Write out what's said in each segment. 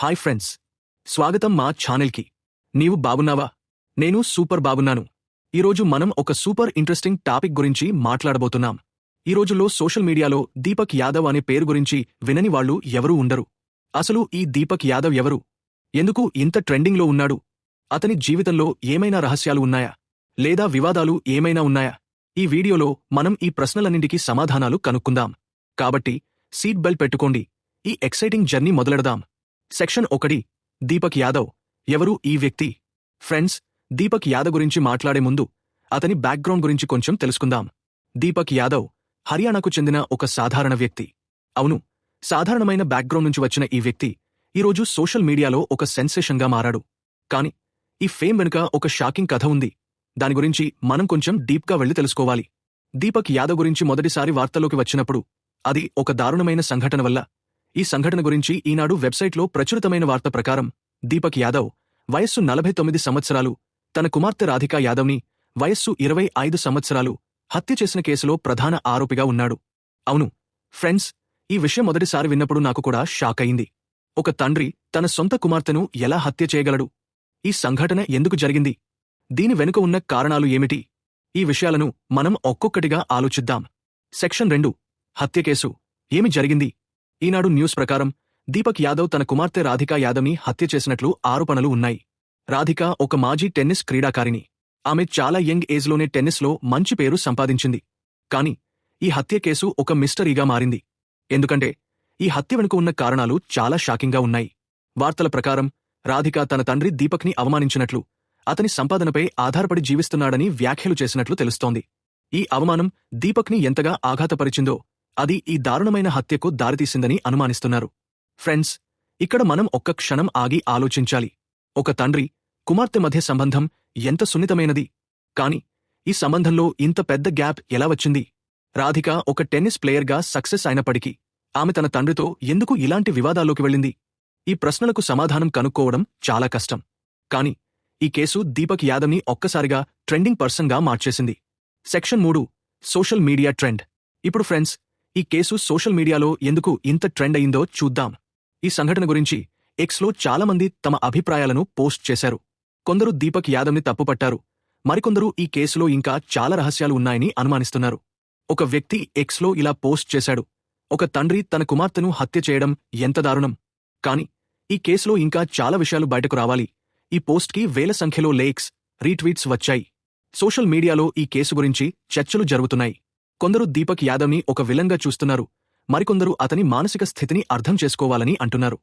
Hi friends. స్వాగతం మా ఛానల్కి. నీవు బాగున్నావా? నేను సూపర్ బాగున్నాను. ఈరోజు మనం ఒక సూపర్ ఇంట్రెస్టింగ్ టాపిక్ గురించి మాట్లాడబోతున్నాం. ఈ రోజుల్లో సోషల్ మీడియాలో దీపక్ యాదవ్ అనే పేరు గురించి వినని వాళ్ళు ఎవరూ ఉండరు. అసలు ఈ దీపక్ యాదవ్ ఎవరు? ఎందుకు ఇంత ట్రెండింగ్లో ఉన్నాడు? అతని జీవితంలో ఏమైనా రహస్యాలు ఉన్నాయా? లేదా వివాదాలు ఏమైనా ఉన్నాయా? ఈ వీడియోలో మనం ఈ ప్రశ్నలన్నింటికీ సమాధానాలు కనుక్కుందాం. కాబట్టి సీట్ బెల్ట్ పెట్టుకోండి. ఈ ఎక్సైటింగ్ జర్నీ మొదలెడదాం. సెక్షన్ ఒకటి. దీపక్ యాదవ్. ఎవరు ఈ వ్యక్తి? ఫ్రెండ్స్ దీపక్ యాదవ్ గురించి మాట్లాడే ముందు అతని బ్యాక్గ్రౌండ్ గురించి కొంచెం తెలుసుకుందాం. దీపక్ యాదవ్ హర్యానాకు చెందిన ఒక సాధారణ వ్యక్తి. అవును సాధారణమైన బ్యాక్గ్రౌండ్ నుంచి వచ్చిన ఈ వ్యక్తి ఈరోజు సోషల్ మీడియాలో ఒక సెన్సేషన్గా మారాడు. కాని ఈ ఫేమ్ వెనుక ఒక షాకింగ్ కథ ఉంది. దాని గురించి మనం కొంచెం డీప్గా వెళ్ళి తెలుసుకోవాలి. దీపక్ యాదవ్ గురించి మొదటిసారి వార్తల్లోకి వచ్చినప్పుడు అది ఒక దారుణమైన సంఘటన వల్ల ఈ సంఘటన గురించి ఈనాడు వెబ్సైట్లో ప్రచురితమైన వార్త ప్రకారం దీపక్ యాదవ్ వయస్సు నలభై తొమ్మిది సంవత్సరాలు తన కుమార్తె రాధికా యాదవ్ని వయస్సు ఇరవై ఐదు సంవత్సరాలు హత్య చేసిన కేసులో ప్రధాన ఆరోపిగా ఉన్నాడు. అవును ఫ్రెండ్స్ ఈ విషయం మొదటిసారి విన్నప్పుడు నాకు కూడా షాక్ అయింది. ఒక తండ్రి తన సొంత కుమార్తెను ఎలా హత్య చేయగలడు? ఈ సంఘటన ఎందుకు జరిగింది? దీని వెనుక ఉన్న కారణాలు ఏమిటి? ఈ విషయాలను మనం ఒక్కొక్కటిగా ఆలోచిద్దాం. సెక్షన్ రెండు హత్య కేసు. ఏమి జరిగింది? ఈనాడు న్యూస్ ప్రకారం దీపక్ యాదవ్ తన కుమార్తె రాధికా యాదవ్ని హత్య చేసినట్లు ఆరోపణలు ఉన్నాయి. రాధిక ఒక మాజీ టెన్నిస్ క్రీడాకారిణి. ఆమె చాలా యంగ్ ఏజ్లోనే టెన్నిస్లో మంచి పేరు సంపాదించింది. కాని ఈ హత్య కేసు ఒక మిస్టరీగా మారింది. ఎందుకంటే ఈ హత్య వెనుక ఉన్న కారణాలు చాలా షాకింగ్గా ఉన్నాయి. వార్తల ప్రకారం రాధిక తన తండ్రి దీపక్ని అవమానించినట్లు అతని సంపాదనపై ఆధారపడి జీవిస్తున్నాడని వ్యాఖ్యలు చేసినట్లు తెలుస్తోంది. ఈ అవమానం దీపక్ని ఎంతగా ఆఘాతపరిచిందో అది ఈ దారుణమైన హత్యకు దారితీసిందని అనుమానిస్తున్నారు. ఫ్రెండ్స్ ఇక్కడ మనం ఒక్క క్షణం ఆగి ఆలోచించాలి. ఒక తండ్రి కుమార్తె మధ్య సంబంధం ఎంత సున్నితమైనది. కాని ఈ సంబంధంలో ఇంత పెద్ద గ్యాప్ ఎలా వచ్చింది? రాధిక ఒక టెన్నిస్ ప్లేయర్గా సక్సెస్ అయినప్పటికీ ఆమె తన తండ్రితో ఎందుకు ఇలాంటి వివాదాల్లోకి వెళ్ళింది? ఈ ప్రశ్నలకు సమాధానం కనుక్కోవడం చాలా కష్టం. కాని ఈ కేసు దీపక్ యాదవ్ని ఒక్కసారిగా ట్రెండింగ్ పర్సన్గా మార్చేసింది. సెక్షన్ మూడు సోషల్ మీడియా ట్రెండ్. ఇప్పుడు ఫ్రెండ్స్ ఈ కేసు సోషల్ మీడియాలో ఎందుకు ఇంత ట్రెండ్ అయిందో చూద్దాం. ఈ సంఘటన గురించి ఎక్స్లో చాలామంది తమ అభిప్రాయాలను పోస్ట్ చేశారు. కొందరు దీపక్ యాదవ్ని తప్పుపట్టారు. మరికొందరు ఈ కేసులో ఇంకా చాలా రహస్యాలు ఉన్నాయని అనుమానిస్తున్నారు. ఒక వ్యక్తి ఎక్స్లో ఇలా పోస్ట్ చేశాడు. ఒక తండ్రి తన కుమార్తెను హత్య చేయడం ఎంత దారుణం. కాని ఈ కేసులో ఇంకా చాలా విషయాలు బయటకు రావాలి. ఈ పోస్ట్కి వేల సంఖ్యలో లేక్స్ రీట్వీట్స్ వచ్చాయి. సోషల్ మీడియాలో ఈ కేసు గురించి చర్చలు జరుగుతున్నాయి. కొందరు దీపక్ యాదవ్ని ఒక విలంగా చూస్తున్నారు. మరికొందరు అతని మానసిక స్థితిని అర్థం చేసుకోవాలని అంటున్నారు.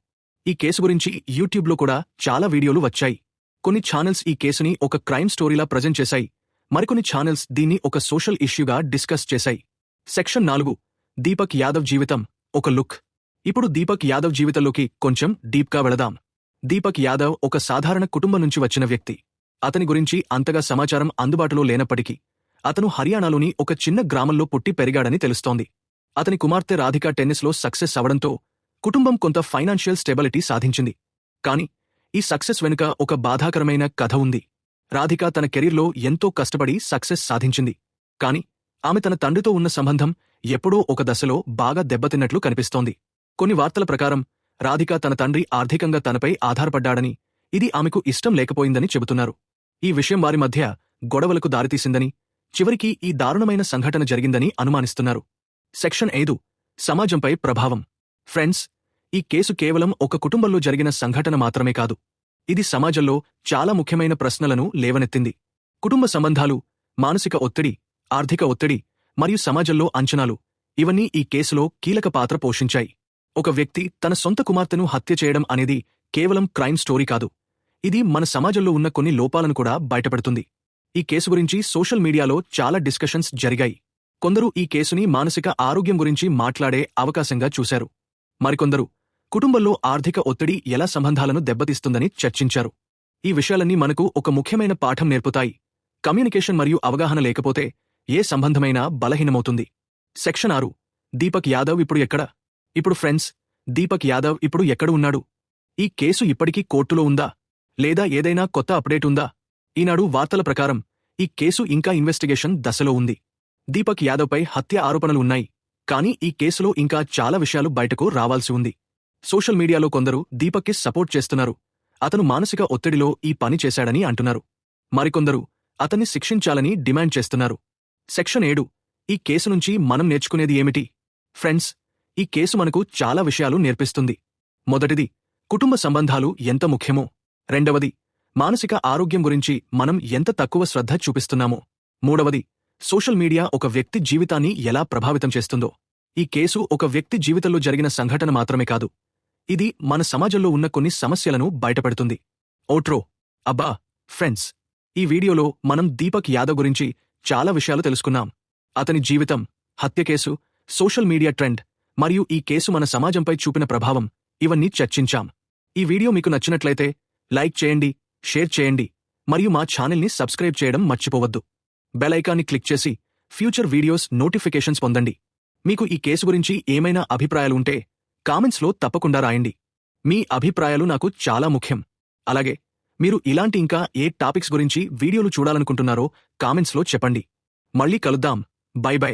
ఈ కేసు గురించి యూట్యూబ్లో కూడా చాలా వీడియోలు వచ్చాయి. కొన్ని ఛానల్స్ ఈ కేసుని ఒక క్రైమ్ స్టోరీలా ప్రజెంట్ చేశాయి. మరికొన్ని ఛానల్స్ దీన్ని ఒక సోషల్ ఇష్యూగా డిస్కస్ చేశాయి. సెక్షన్ నాలుగు దీపక్ యాదవ్ జీవితం ఒక లుక్. ఇప్పుడు దీపక్ యాదవ్ జీవితంలోకి కొంచెం డీప్గా వెళదాం. దీపక్ యాదవ్ ఒక సాధారణ కుటుంబం నుంచి వచ్చిన వ్యక్తి. అతని గురించి అంతగా సమాచారం అందుబాటులో లేనప్పటికీ అతను హర్యానాలోని ఒక చిన్న గ్రామంలో పుట్టి పెరిగాడని తెలుస్తోంది. అతని కుమార్తె రాధిక టెన్నిస్లో సక్సెస్ అవడంతో కుటుంబం కొంత ఫైనాన్షియల్ స్టెబిలిటీ సాధించింది. కాని ఈ సక్సెస్ వెనుక ఒక బాధాకరమైన కథ ఉంది. రాధిక తన కెరీర్లో ఎంతో కష్టపడి సక్సెస్ సాధించింది. కాని ఆమె తన తండ్రితో ఉన్న సంబంధం ఎప్పుడో ఒక దశలో బాగా దెబ్బతిన్నట్లు కనిపిస్తోంది. కొన్ని వార్తల ప్రకారం రాధిక తన తండ్రి ఆర్థికంగా తనపై ఆధారపడ్డాడని ఇది ఆమెకు ఇష్టం లేకపోయిందని చెబుతున్నారు. ఈ విషయం వారి మధ్య గొడవలకు దారితీసిందని చివరికి ఈ దారుణమైన సంఘటన జరిగిందని అనుమానిస్తున్నారు. సెక్షన్ ఐదు సమాజంపై ప్రభావం. ఫ్రెండ్స్ ఈ కేసు కేవలం ఒక కుటుంబంలో జరిగిన సంఘటన మాత్రమే కాదు. ఇది సమాజంలో చాలా ముఖ్యమైన ప్రశ్నలను లేవనెత్తింది. కుటుంబ సంబంధాలు మానసిక ఒత్తిడి ఆర్థిక ఒత్తిడి మరియు సమాజంలో అంచనాలు ఇవన్నీ ఈ కేసులో కీలక పాత్ర పోషించాయి. ఒక వ్యక్తి తన సొంత కుమార్తెను హత్య చేయడం అనేది కేవలం క్రైమ్ స్టోరీ కాదు. ఇది మన సమాజంలో ఉన్న కొన్ని లోపాలను కూడా బయటపెడుతుంది. ఈ కేసు గురించి సోషల్ మీడియాలో చాలా డిస్కషన్స్ జరిగాయి. కొందరు ఈ కేసుని మానసిక ఆరోగ్యం గురించి మాట్లాడే అవకాశంగా చూశారు. మరికొందరు కుటుంబంలో ఆర్థిక ఒత్తిడి ఎలా సంబంధాలను దెబ్బతీస్తుందని చర్చించారు. ఈ విషయాలన్నీ మనకు ఒక ముఖ్యమైన పాఠం నేర్పుతాయి. కమ్యూనికేషన్ మరియు అవగాహన లేకపోతే ఏ సంబంధమైనా బలహీనమవుతుంది. సెక్షన్ ఆరు దీపక్ యాదవ్ ఇప్పుడు ఎక్కడ? ఇప్పుడు ఫ్రెండ్స్ దీపక్ యాదవ్ ఇప్పుడు ఎక్కడ ఉన్నాడు? ఈ కేసు ఇప్పటికీ కోర్టులో ఉందా? లేదా ఏదైనా కొత్త అప్డేట్ ఉందా? ఈనాడు వార్తల ప్రకారం ఈ కేసు ఇంకా ఇన్వెస్టిగేషన్ దశలో ఉంది. దీపక్ యాదవ్పై హత్య ఆరోపణలు ఉన్నాయి. కానీ ఈ కేసులో ఇంకా చాలా విషయాలు బయటకు రావాల్సి ఉంది. సోషల్ మీడియాలో కొందరు దీపక్కి సపోర్ట్ చేస్తున్నారు. అతను మానసిక ఒత్తిడిలో ఈ పని చేశాడని అంటున్నారు. మరికొందరు అతన్ని శిక్షించాలని డిమాండ్ చేస్తున్నారు. సెక్షన్ ఏడు ఈ కేసు నుంచి మనం నేర్చుకునేది ఏమిటి? ఫ్రెండ్స్ ఈ కేసు మనకు చాలా విషయాలు నేర్పిస్తుంది. మొదటిది కుటుంబ సంబంధాలు ఎంత ముఖ్యమో. రెండవది మానసిక ఆరోగ్యం గురించి మనం ఎంత తక్కువ శ్రద్ధ చూపిస్తున్నామో. మూడవది సోషల్ మీడియా ఒక వ్యక్తి జీవితాన్ని ఎలా ప్రభావితం చేస్తుందో. ఈ కేసు ఒక వ్యక్తి జీవితంలో జరిగిన సంఘటన మాత్రమే కాదు ఇది మన సమాజంలో ఉన్న కొన్ని సమస్యలను బయటపెడుతుంది. ఓట్రో అబ్బా ఫ్రెండ్స్ ఈ వీడియోలో మనం దీపక్ యాదవ్ గురించి చాలా విషయాలు తెలుసుకున్నాం. అతని జీవితం హత్య కేసు సోషల్ మీడియా ట్రెండ్ మరియు ఈ కేసు మన సమాజంపై చూపిన ప్రభావం ఇవన్నీ చర్చించాం. ఈ వీడియో మీకు నచ్చినట్లయితే లైక్ చేయండి షేర్ చేయండి మరియు మా ఛానల్ని సబ్స్క్రైబ్ చేయడం మర్చిపోవద్దు. బెల్ ఐకాన్ని క్లిక్ చేసి ఫ్యూచర్ వీడియోస్ నోటిఫికేషన్స్ పొందండి. మీకు ఈ కేసు గురించి ఏమైనా అభిప్రాయాలు ఉంటే కామెంట్స్లో తప్పకుండా రాయండి. మీ అభిప్రాయాలు నాకు చాలా ముఖ్యం. అలాగే మీరు ఇలాంటి ఇంకా ఏ టాపిక్స్ గురించి వీడియోలు చూడాలనుకుంటున్నారో కామెంట్స్లో చెప్పండి. మళ్ళీ కలుద్దాం. Bye bye.